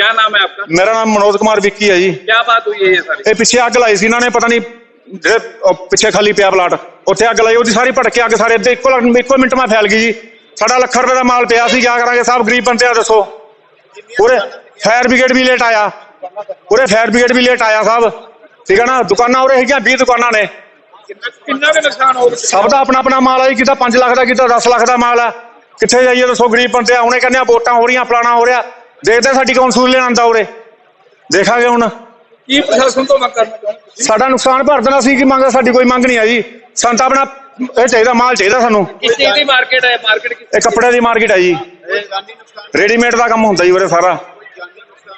क्या नाम है आपका ਮੇਰਾ ਨਾਮ ਮਨੋਜ ਕੁਮਾਰ ਵਿੱਕੀ ਹੈ ਜੀ क्या बात हुई है ये सारी ਇਹ ਪਿੱਛੇ ਅੱਗ ਲਾਈ ਸੀ ਇਹਨਾਂ ਨੇ ਪਤਾ ਨਹੀਂ ਜਿਹੜੇ ਉਹ ਪਿੱਛੇ ਖਾਲੀ ਪਿਆ ਪਲਾਟ ਉੱਥੇ ਅੱਗ ਲਾਈ ਉਹਦੀ ਸਾਰੀ ਭੜਕ ਕੇ ਅੱਗ ਸਾਰੇ ਇੱਥੇ ਇੱਕੋ ਲੱਖ- ਇੱਕੋ ਮਿੰਟ ਮੈਂ ਫੈਲ ਗਈ ਜੀ ਸਾਡਾ ਲੱਖ ਰੁਪਏ ਦਾ ਮਾਲ ਪਿਆ ਸੀ ਕਿਆ ਕਰਾਂਗੇ ਸਭ ਗਰੀਬ ਬੰਦੇ ਆ ਦੱਸੋ ਪੂਰੇ ਫਾਇਰ ਬ੍ਰਿਗੇਡ ਵੀ ਲੇਟ ਆਇਆ ਪੂਰੇ ਫਾਇਰ ਬ੍ਰਿਗੇਡ ਵੀ ਲੇਟ ਆਇਆ ਸਾਹਿਬ ਠੀਕ ਹੈ ਨਾ ਦੁਕਾਨਾਂ ਉਰੇ ਹੈਗੀਆਂ 20 ਦੁਕਾਨਾਂ ਨੇ कितना भी नुकसान हो ਸਭ ਦਾ ਆਪਣਾ ਆਪਣਾ ਮਾਲ ਆ ਜੀ ਕਿਤਾ 5 ਲੱਖ ਦਾ ਕਿਤਾ 10 ਲੱਖ ਦਾ ਮਾਲ ਆ ਕਿੱਥੇ ਜਾਈਏ ਦੱਸੋ ਗਰੀਬ ਬੰਦੇ ਆ ਹੁਣੇ ਕਹਿੰਦੇ ਆ ਵੋਟਾਂ ਹੋ ਰਹੀਆਂ ਫਲਾਣਾ ਹੋ ਰਿਹਾ ਦੇਖਦੇ ਸਾਡੀ ਕੌਣ ਸੂਈ ਆਂਦਾ ਉਰੇ। ਦੇਖਾਂਗੇ ਹੁਣ। ਕੀ ਪ੍ਰਸ਼ਾਸਨ ਤੋਂ ਮੰਗ ਕਰਨਾ ਸਾਡਾ ਨੁਕਸਾਨ ਭਰ ਦੇਣਾ ਸੀ ਕਿ ਮੰਗਦਾ ਸਾਡੀ ਕੋਈ ਮੰਗ ਨਹੀਂ ਆ ਜੀ। ਸਾਨੂੰ ਤਾਂ ਆਪਣਾ ਇਹ ਚਾਹੀਦਾ ਮਾਲ ਚਾਹੀਦਾ ਸਾਨੂੰ। ਕਿਸ ਦੀ ਮਾਰਕੀਟ ਹੈ? ਮਾਰਕੀਟ ਕਿਸ ਇਹ ਕੱਪੜੇ ਦੀ? ਮਾਰਕੀਟ ਹੈ ਜੀ। ਰੈਡੀਮੇਡ ਦਾ ਕੰਮ ਹੁੰਦਾ ਜੀ ਉਰੇ ਸਾਰਾ।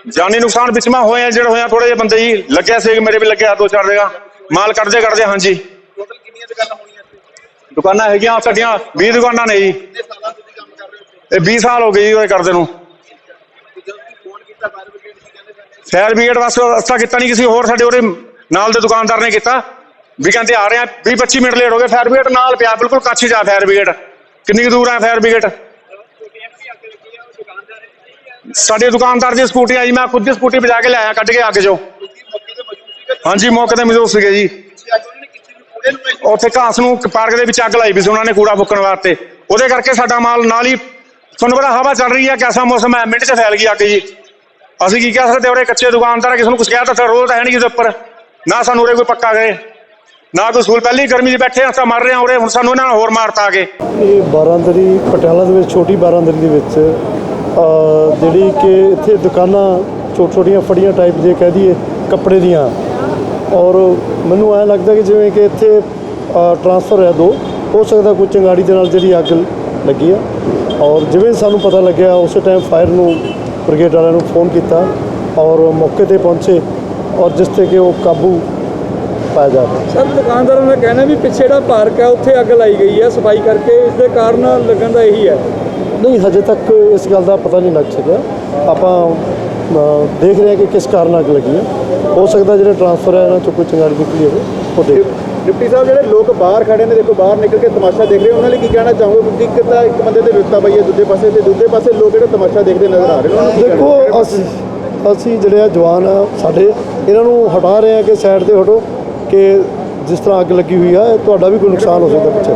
ਜਾਨੀ ਨੁਕਸਾਨ ਵਿੱਚ ਮੈਂ ਹੋਇਆ ਜਿਹੜਾ ਹੋਇਆ ਥੋੜੇ ਜਿਹੇ ਬੰਦੇ ਜੀ। ਲੱਗਿਆ ਸੀ ਮੇਰੇ ਵੀ ਲੱਗਿਆ ਦੋ ਚਾਰ ਜਗ੍ਹਾ। ਮਾਲ ਕੱਢਦੇ ਕੱਢਦੇ ਹਾਂਜੀ। ਟੋਟਲ ਕਿੰਨੀਆਂ ਦੁਕਾਨਾਂ ਹੋਣੀਆਂ ਦੁਕਾਨਾਂ ਹੈਗੀਆਂ ਸਾਡੀਆਂ 20 ਦੁਕਾਨਾਂ ਨੇ ਜੀ। ਇਹ 20 ਸਾਲ ਹੋ ਗਏ ਜੀ ਉਹ ਕਰਦੇ ਨੂੰ। ਫਾਇਰ ਬ੍ਰਿਗੇਡ ਵਾਸਤੇ ਅਸਤਾ ਕੀਤਾ ਨਹੀਂ ਕਿਸੇ ਹੋਰ, ਸਾਡੇ ਉਹਦੇ ਨਾਲ ਦੇ ਦੁਕਾਨਦਾਰ ਨੇ ਕੀਤਾ। ਵੀ ਕਹਿੰਦੇ ਆ ਰਹੇ ਆ 20 25 ਮਿੰਟ ਲੇਟ ਹੋ ਗਏ ਫਾਇਰ ਬ੍ਰਿਗੇਡ ਨਾਲ ਪਿਆ, ਬਿਲਕੁਲ ਕੱਛ ਜਾ ਫਾਇਰ ਬ੍ਰਿਗੇਡ ਕਿੰਨੀ ਦੂਰ ਆ ਫਾਇਰ ਬ੍ਰਿਗੇਡ ਸਾਡੇ ਦੁਕਾਨਦਾਰ ਦੀ ਸਕੂਟੀ ਆਈ, ਮੈਂ ਖੁਦ ਦੀ ਸਕੂਟੀ ਬਜਾ ਕੇ ਲਿਆਇਆ, ਕੱਢ ਕੇ ਅੱਗ ਜੋ ਹਾਂਜੀ, ਮੌਕੇ ਤੇ ਮੌਜੂਦ ਸੀਗੇ ਜੀ। ਉੱਥੇ ਘਾਸ ਨੂੰ ਪਾਰਕ ਦੇ ਵਿੱਚ ਅੱਗ ਲਾਈ ਵੀ ਸੀ, ਉਹਨਾਂ ਨੇ ਕੂੜਾ ਫੁੱਕਣ ਵਾਸਤੇ। ਉਹਦੇ ਕਰਕੇ ਸਾਡਾ ਮਾਲ ਨਾਲ ਹੀ, ਤੁਹਾਨੂੰ ਪਤਾ ਹਵਾ ਚੱਲ ਰਹੀ ਹੈ ਕਿਹਦਾ ਮੌਸਮ ਹੈ, ਮਿੰਟ 'ਚ ਫੈਲ ਗਈ ਅੱਗ ਜੀ। ਅਸੀਂ ਕੀ ਕਹਿ ਸਕਦੇ ਉਹਰੇ ਕੱਚੇ ਦੁਕਾਨਦਾਰ ਆ, ਕਿਸੇ ਨੂੰ ਕੁਝ ਕਹਿ ਤਾਂ ਰੋਲ ਤਾਂ ਹੈ ਨਹੀਂ ਕਿਸੇ ਉੱਪਰ। ਨਾ ਸਾਨੂੰ ਉਰੇ ਕੋਈ ਪੱਕਾ ਗਏ ਨਾ ਕੋਈ ਸੂਲ ਪਹਿਲੀ ਗਰਮੀ 'ਚ ਬੈਠੇ ਹਾਂ ਤਾਂ ਮਰ ਰਹੇ ਹਾਂ ਉਰੇ ਹੁਣ ਸਾਨੂੰ ਇਹਨਾਂ ਨੇ ਹੋਰ ਮਾਰਤਾ ਆ ਕੇ ਇਹ ਬਾਰਾਂਦਰੀ ਪਟਿਆਲਾ ਦੇ ਵਿੱਚ ਛੋਟੀ ਬਾਰਾਂਦਰੀ ਦੇ ਵਿੱਚ ਅ, ਜਿਹੜੀ ਕਿ ਇੱਥੇ ਦੁਕਾਨਾਂ ਛੋਟ ਛੋਟੀਆਂ ਫੜੀਆਂ ਟਾਈਪ ਜੇ ਕਹਿ ਦਈਏ ਕੱਪੜੇ ਦੀਆਂ। ਔਰ ਮੈਨੂੰ ਐਂ ਲੱਗਦਾ ਕਿ ਜਿਵੇਂ ਕਿ ਇੱਥੇ ਟਰਾਂਸਫਰ ਹੈ ਦੋ ਹੋ ਸਕਦਾ ਕੋਈ ਚੰਗਾੜੀ ਦੇ ਨਾਲ ਜਿਹੜੀ ਅੱਗ ਲੱਗੀ ਆ। ਔਰ ਜਿਵੇਂ ਸਾਨੂੰ ਪਤਾ ਲੱਗਿਆ ਉਸੇ ਟਾਈਮ ਫਾਇਰ ਨੂੰ ਬ੍ਰਿਗੇਡ ਵਾਲਿਆਂ ਨੂੰ ਫੋਨ ਕੀਤਾ ਔਰ ਮੌਕੇ ਤੇ ਪਹੁੰਚੇ ਔਰ ਜਿਸ ਤੇ ਕਿ ਉਹ ਕਾਬੂ ਪਾਇਆ ਜਾ ਰਿਹਾ। ਸਰ ਦੁਕਾਨਦਾਰਾਂ ਦਾ ਕਹਿਣਾ ਵੀ ਪਿੱਛੇ ਜਿਹੜਾ ਪਾਰਕ ਹੈ ਉੱਥੇ ਅੱਗ ਲਾਈ ਗਈ ਹੈ ਸਫ਼ਾਈ ਕਰਕੇ ਇਸ ਦੇ ਕਾਰਨ ਲੱਗਣ ਦਾ ਇਹੀ ਹੈ। ਨਹੀਂ ਹਜੇ ਤੱਕ ਇਸ ਗੱਲ ਦਾ ਪਤਾ ਨਹੀਂ ਲੱਗ ਸਕਿਆ। ਆਪਾਂ ਦੇਖ ਰਹੇ ਹਾਂ ਕਿ ਕਿਸ ਕਾਰਨ ਅੱਗ ਲੱਗੀ ਹੈ। ਹੋ ਸਕਦਾ ਜਿਹੜੇ ਟਰਾਂਸਫਰ ਹੈ ਇਹਨਾਂ ਚੋਂ ਕੋਈ ਚੰਗਾੜੀ ਨਿਕਲੀ ਹੋਵੇ ਉਹ ਦੇਖ ਡਿਪਟੀ ਸਾਹਿਬ, ਜਿਹੜੇ ਲੋਕ ਬਾਹਰ ਖੜੇ ਨੇ, ਦੇਖੋ, ਬਾਹਰ ਨਿਕਲ ਕੇ ਤਮਾਸ਼ਾ ਦੇਖ ਰਹੇ ਉਹਨਾਂ ਲਈ ਕੀ ਕਹਿਣਾ ਚਾਹੋਗੇ? ਕਿਉਂਕਿ ਇੱਕ ਤਾਂ ਇੱਕ ਬੰਦੇ ਤੇ ਵਿਪਤਾ ਪਈ ਹੈ, ਦੂਜੇ ਪਾਸੇ ਤੇ, ਦੂਜੇ ਪਾਸੇ ਲੋਕ ਜਿਹੜੇ ਤਮਾਸ਼ਾ ਦੇਖਦੇ ਨਜ਼ਰ ਆ ਰਹੇ ਨੇ ਦੇਖੋ, ਅਸੀਂ ਅਸੀਂ ਜਿਹੜੇ ਆ ਜਵਾਨ ਆ, ਸਾਡੇ, ਇਹਨਾਂ ਨੂੰ ਹਟਾ ਰਹੇ ਆ ਕਿ ਸਾਈਡ ਤੇ ਹਟੋ, ਕਿ ਜਿਸ ਤਰ੍ਹਾਂ ਅੱਗ ਲੱਗੀ ਹੋਈ ਆ ਤੁਹਾਡਾ ਵੀ ਕੋਈ ਨੁਕਸਾਨ ਹੋ ਸਕਦਾ ਪਿੱਛੇ।